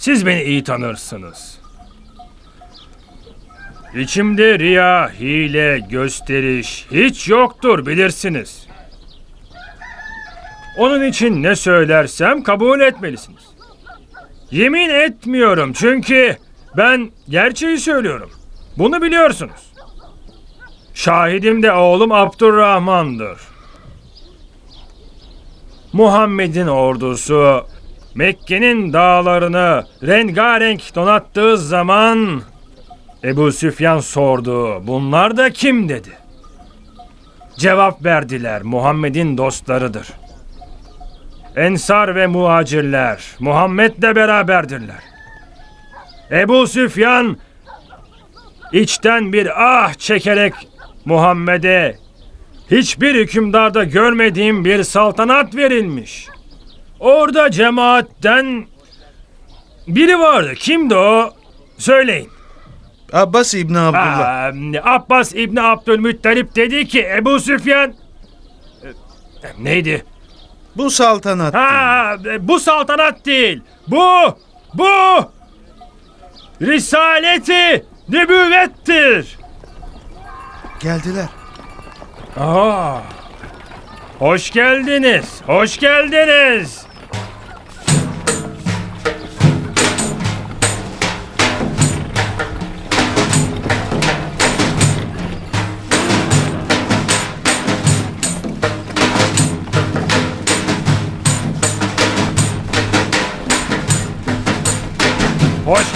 Siz beni iyi tanırsınız. İçimde riya, hile, gösteriş hiç yoktur bilirsiniz. Onun için ne söylersem kabul etmelisiniz. Yemin etmiyorum çünkü ben gerçeği söylüyorum. Bunu biliyorsunuz. Şahidim de oğlum Abdurrahman'dır. Muhammed'in ordusu Mekke'nin dağlarını rengarenk donattığı zaman Ebu Süfyan sordu. Bunlar da kim dedi. Cevap verdiler. Muhammed'in dostlarıdır. Ensar ve muhacirler Muhammed'le beraberdirler. Ebu Süfyan içten bir ah çekerek Muhammed'e hiçbir hükümdarda görmediğim bir saltanat verilmiş. Orada cemaatten biri vardı. Kimdi o? Söyleyin. Abbas İbni Abdullah. Aa, Abbas İbni Abdülmuttalip dedi ki Ebu Süfyan E, neydi? Bu saltanat. Ha, e, bu saltanat değil. Bu, bu risaleti nübüvvettir. Geldiler. Aa, hoş geldiniz, hoş geldiniz.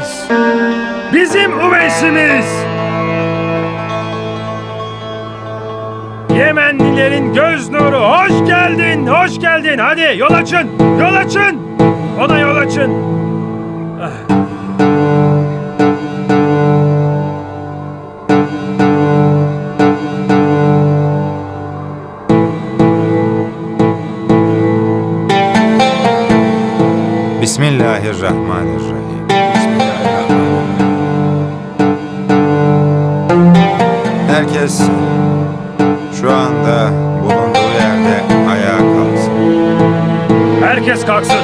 Uveys! Bizim Uveys'imiz! Yemenlilerin göz nuru hoş geldin, hoş geldin. Hadi yol açın, yol açın. Ona yol açın. Ah. Bismillahirrahmanirrahim. Herkes şu anda bulunduğu yerde ayağa kalksın. Herkes kalksın.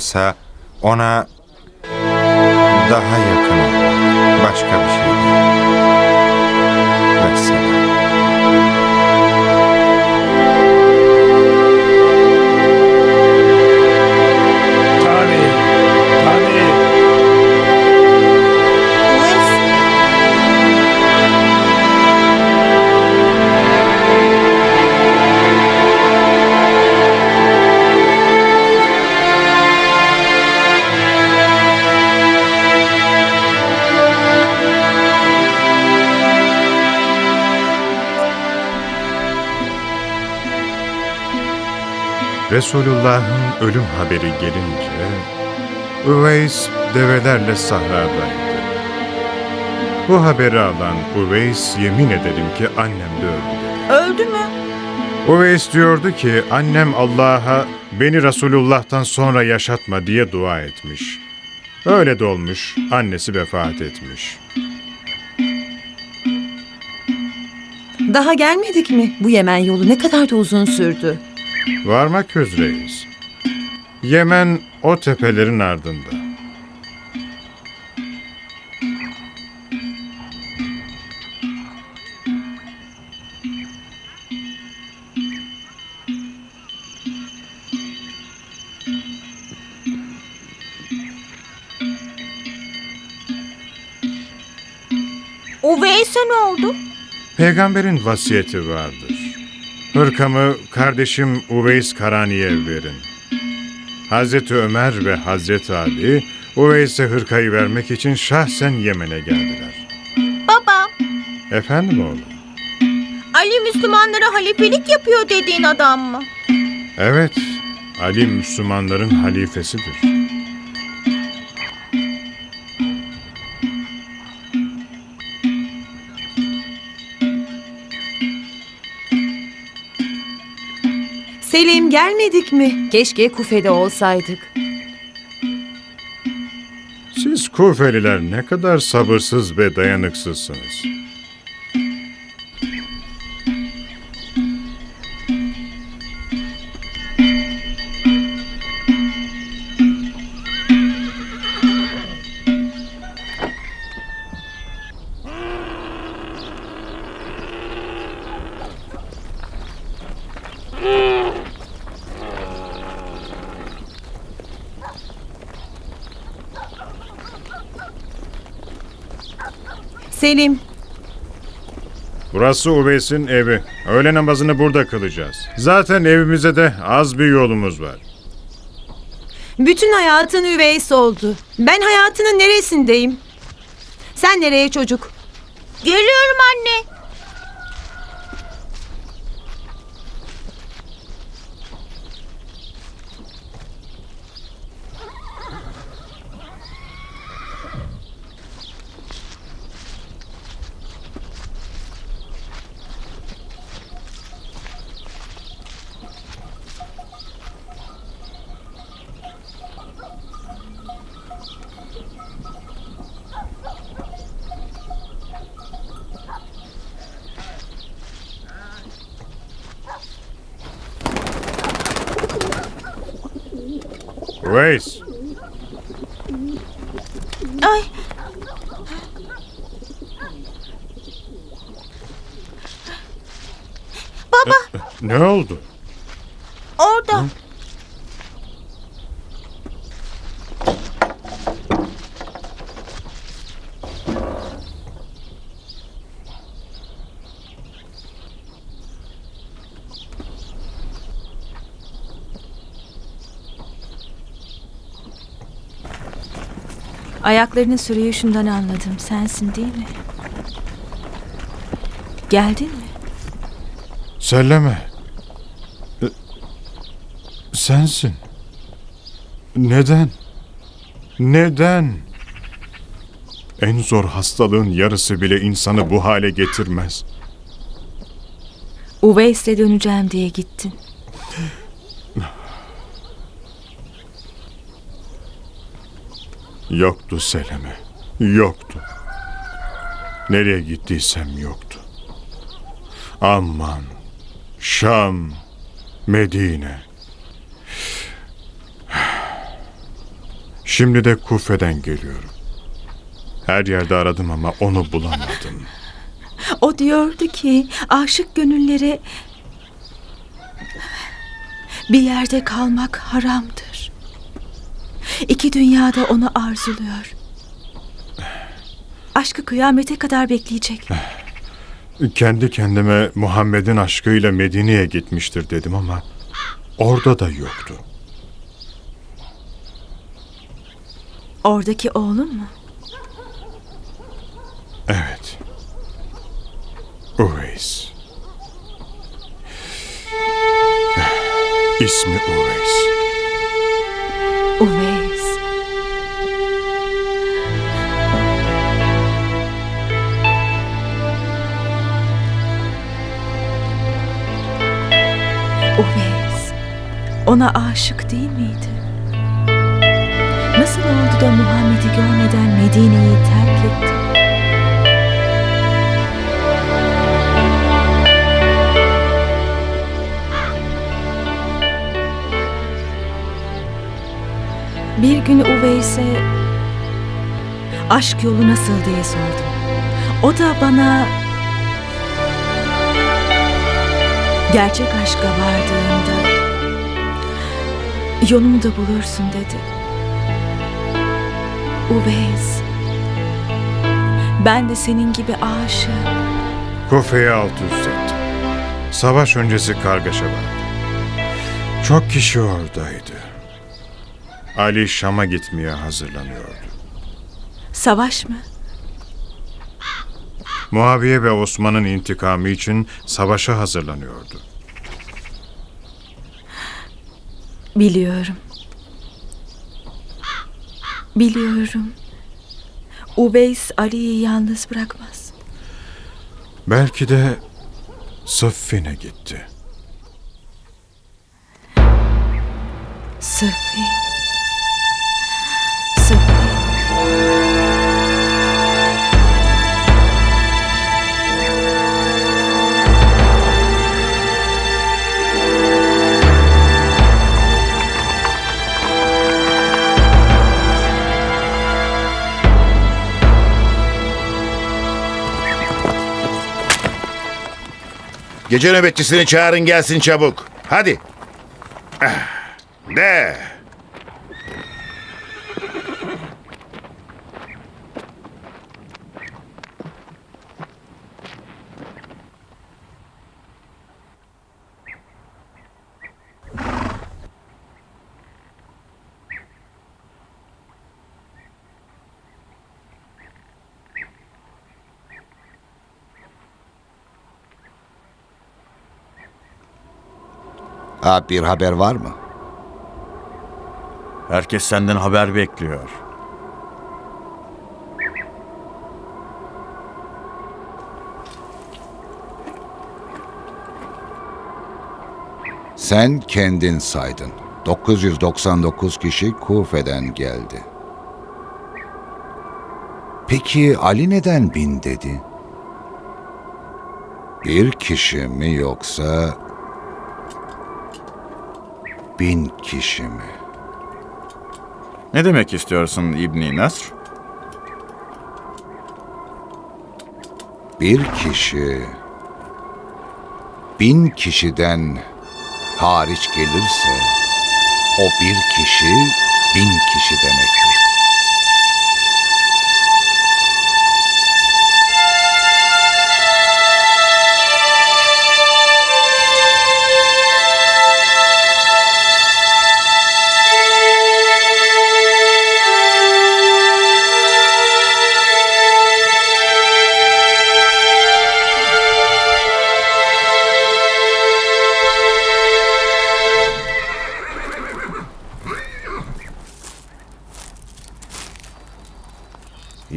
Olsa ona daha yakın Resulullah'ın ölüm haberi gelince Üveys develerle sahradaydı. Bu haberi alan Üveys yemin ederim ki annem de öldü. Öldü mü? Üveys diyordu ki annem Allah'a beni Resulullah'tan sonra yaşatma diye dua etmiş. Öyle de olmuş, annesi vefat etmiş. Daha gelmedik mi? Bu Yemen yolu ne kadar da uzun sürdü. Varmak üzereyiz. Yemen o tepelerin ardında. Uveys'e ne oldu? Peygamberin vasiyeti vardır. Hırkamı kardeşim Uveys Karani'ye verin. Hazreti Ömer ve Hazreti Ali Uveys'e hırkayı vermek için şahsen Yemen'e geldiler. Baba, Efendim oğlum? Ali Müslümanlara halifelik yapıyor dediğin adam mı? Evet, Ali Müslümanların halifesidir. Gelmedik mi? Keşke Kufe'de olsaydık. Siz Kufeliler ne kadar sabırsız ve dayanıksızsınız. Selim, Burası Uveys'in evi. Öğle namazını burada kılacağız. Zaten evimize de az bir yolumuz var. bütün hayatın üveys oldu. Ben hayatının neresindeyim? Sen nereye çocuk? Geliyorum anne. Uveys, Ay. Baba, ne oldu? Ayaklarının sürüyüşünden anladım. Sensin değil mi? Geldin mi? Selleme. E, Sensin. Neden? Neden? En zor hastalığın yarısı bile insanı bu hale getirmez. Uveys'le döneceğim diye gittin. Yoktu Seleme. Yoktu. Nereye gittiysem yoktu. Amman, Şam, Medine. Şimdi de Kufe'den geliyorum. Her yerde aradım ama onu bulamadım. O diyordu ki aşık gönüllere bir yerde kalmak haramdır. İki dünyada onu arzuluyor. Aşkı kıyamete kadar bekleyecek. Kendi kendime Muhammed'in aşkıyla Medine'ye gitmiştir dedim ama orada da yoktu. Oradaki oğlun mu? Evet. Uveys. İsmi Uveys. Uveys. Ona aşık değil miydi? Nasıl oldu da Muhammed'i görmeden Medine'yi terk ettin? Bir gün Uveys'e aşk yolu nasıl diye sordum. O da bana gerçek aşka vardığında yolunu da bulursun dedi. Uveys, ben de senin gibi aşığım. Kufe'yi alt üst ettim. Savaş öncesi kargaşa vardı. Çok kişi oradaydı. Ali Şam'a gitmeye hazırlanıyordu. Savaş mı? Muaviye ve Osman'ın intikamı için savaşa hazırlanıyordu. Biliyorum. Biliyorum. Uveys Ali'yi yalnız bırakmaz. Belki de Sıffin'e gitti. Sıffi. Gece nöbetçisini çağırın gelsin çabuk. Hadi. Ah, De. Ha, bir haber var mı? Herkes senden haber bekliyor. Sen kendin saydın. 999 kişi Kufe'den geldi. Peki Ali neden bin dedi? Bir kişi mi yoksa bin kişi mi? Ne demek istiyorsun İbni Nasr? Bir kişi bin kişiden hariç gelirse o bir kişi bin kişi demektir.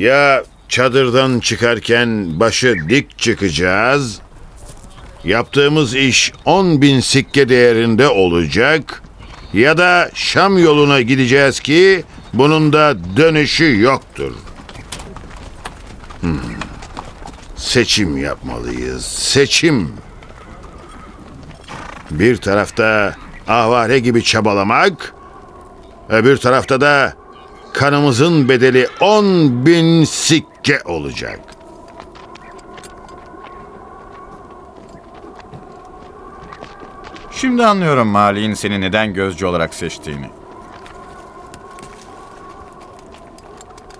Ya çadırdan çıkarken başı dik çıkacağız. Yaptığımız iş 10 bin sikke değerinde olacak. Ya da Şam yoluna gideceğiz ki bunun da dönüşü yoktur. Hmm. Seçim yapmalıyız. Seçim. Bir tarafta ahvare gibi çabalamak, öbür tarafta da kanımızın bedeli 10 bin sikke olacak. Şimdi anlıyorum Mali'nin seni neden gözcü olarak seçtiğini.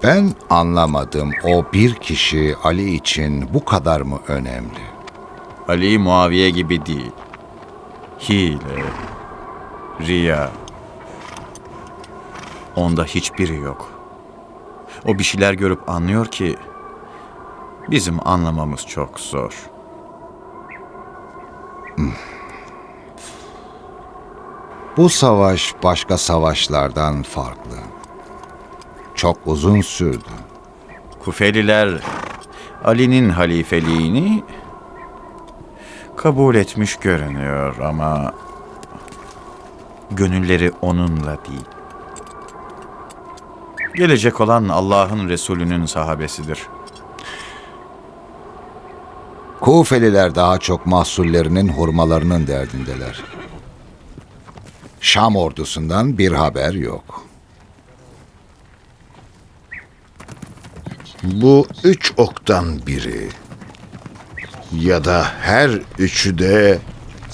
Ben anlamadım o bir kişi Ali için bu kadar mı önemli? Ali Muaviye gibi değil. Hile, riya. Onda hiçbiri yok. O bir şeyler görüp anlıyor ki bizim anlamamız çok zor. Bu savaş başka savaşlardan farklı. Çok uzun sürdü. Kufeliler Ali'nin halifeliğini kabul etmiş görünüyor ama gönülleri onunla değil. Gelecek olan Allah'ın Resulü'nün sahabesidir. Kufeliler daha çok mahsullerinin hurmalarının derdindeler. Şam ordusundan bir haber yok. Bu üç oktan biri ya da her üçü de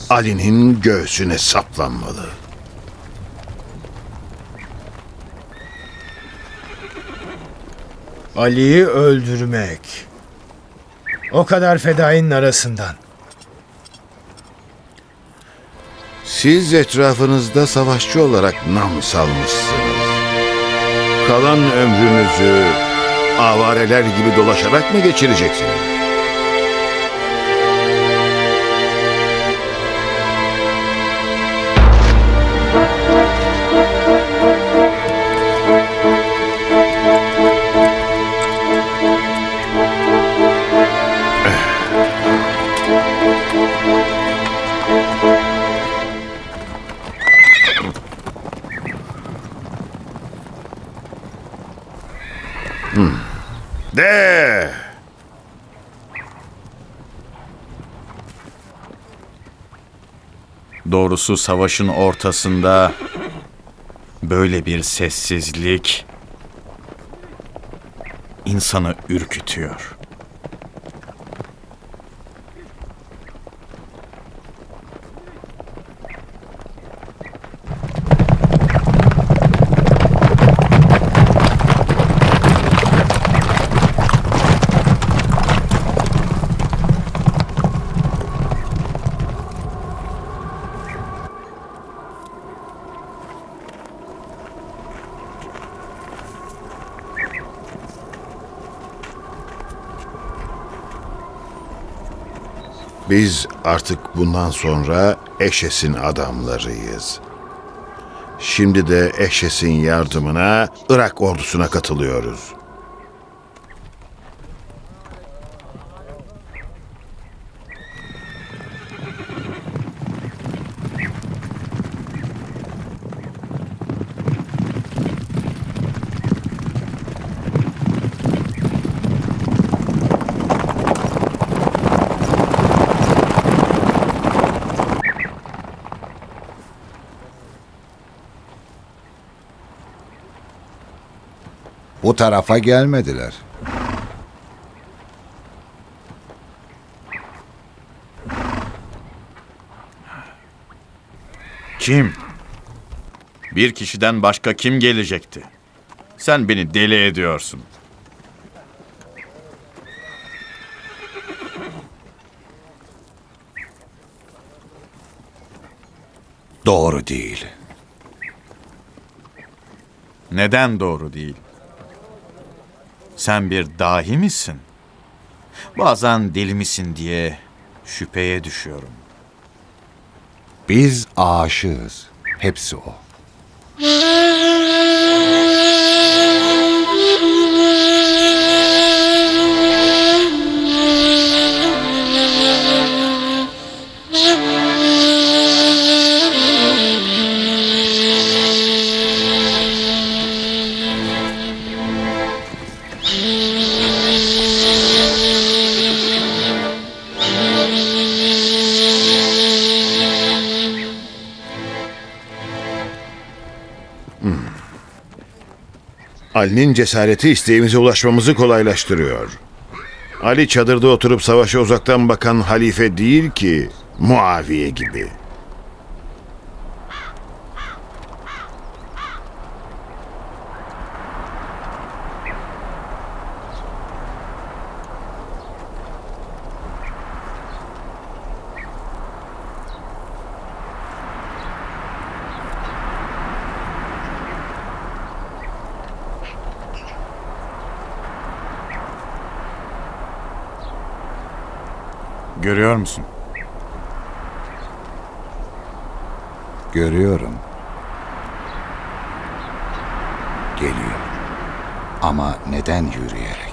Ali'nin göğsüne saplanmalı. Ali'yi öldürmek. O kadar fedainin arasından. Siz etrafınızda savaşçı olarak nam salmışsınız. Kalan ömrünüzü avareler gibi dolaşarak mı geçireceksiniz? Doğrusu savaşın ortasında böyle bir sessizlik insanı ürkütüyor. Biz artık bundan sonra Eşes'in adamlarıyız. Şimdi de Eşes'in yardımına Irak ordusuna katılıyoruz. Tarafa gelmediler. Kim? Bir kişiden başka kim gelecekti? Sen beni deli ediyorsun. Doğru değil. Neden doğru değil? Sen bir dahi misin? Bazen deli misin diye şüpheye düşüyorum. Biz aşığız. Hepsi o. Ali'nin cesareti isteğimize ulaşmamızı kolaylaştırıyor. Ali çadırda oturup savaşa uzaktan bakan halife değil ki Muaviye gibi. Görüyor musun? Görüyorum. Geliyor. Ama neden yürüyerek?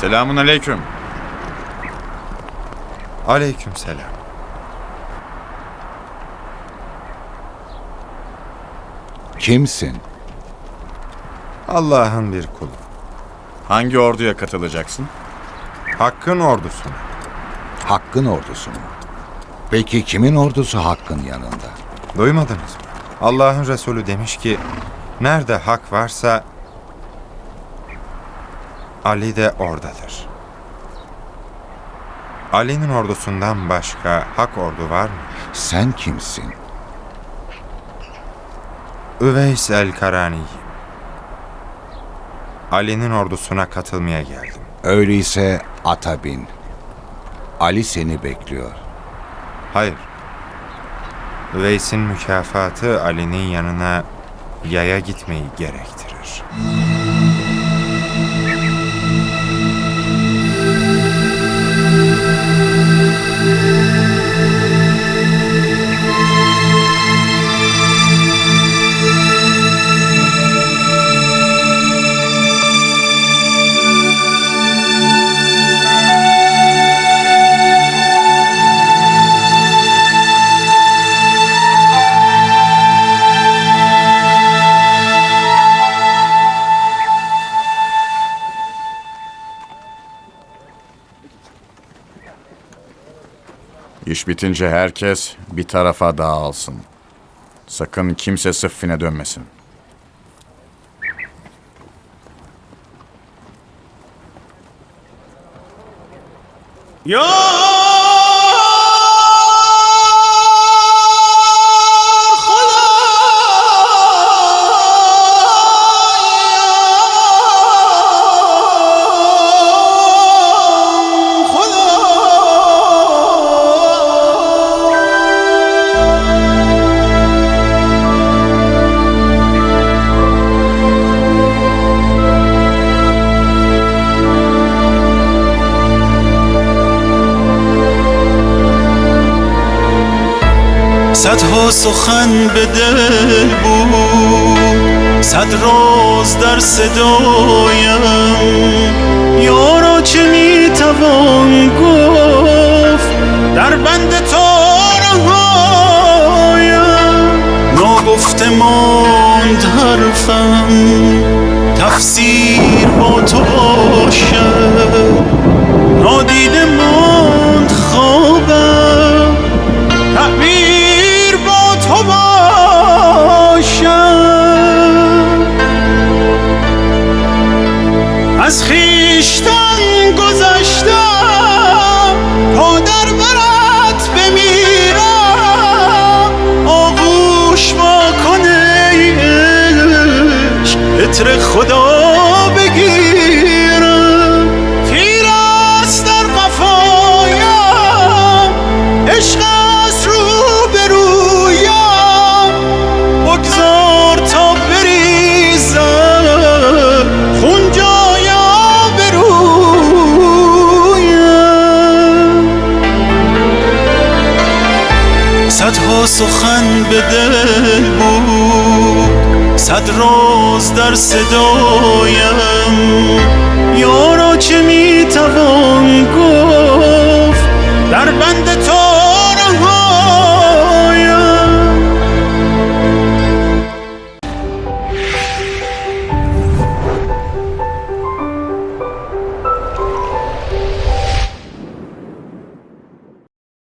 Selamun aleyküm. Aleyküm selam. Kimsin? Allah'ın bir kulu. Hangi orduya katılacaksın? Hakkın ordusuna. Hakkın ordusu mu? Peki kimin ordusu Hakk'ın yanında? Duymadınız mı? Allah'ın Resulü demiş ki, nerede hak varsa Ali de oradadır. Ali'nin ordusundan başka hak ordu var mı? Sen kimsin? Üveys el-Karani'yim. Ali'nin ordusuna katılmaya geldim. Öyleyse ata bin. Ali seni bekliyor. Hayır. Üveys'in mükafatı Ali'nin yanına yaya gitmeyi gerektirir. İş bitince herkes bir tarafa dağılsın. Sakın kimse sıffine dönmesin. سخن به دل بود. صد راز در صدایم. یارا چه می‌توان گفت؟ در بند تارهایم. ناگفته ماند حرفم. تفسیر از خیشتن گذشتم. تا در برت بمیرم. آغوش با کنه عشق صد روز در صدایم. یارا چه می‌توان گفت؟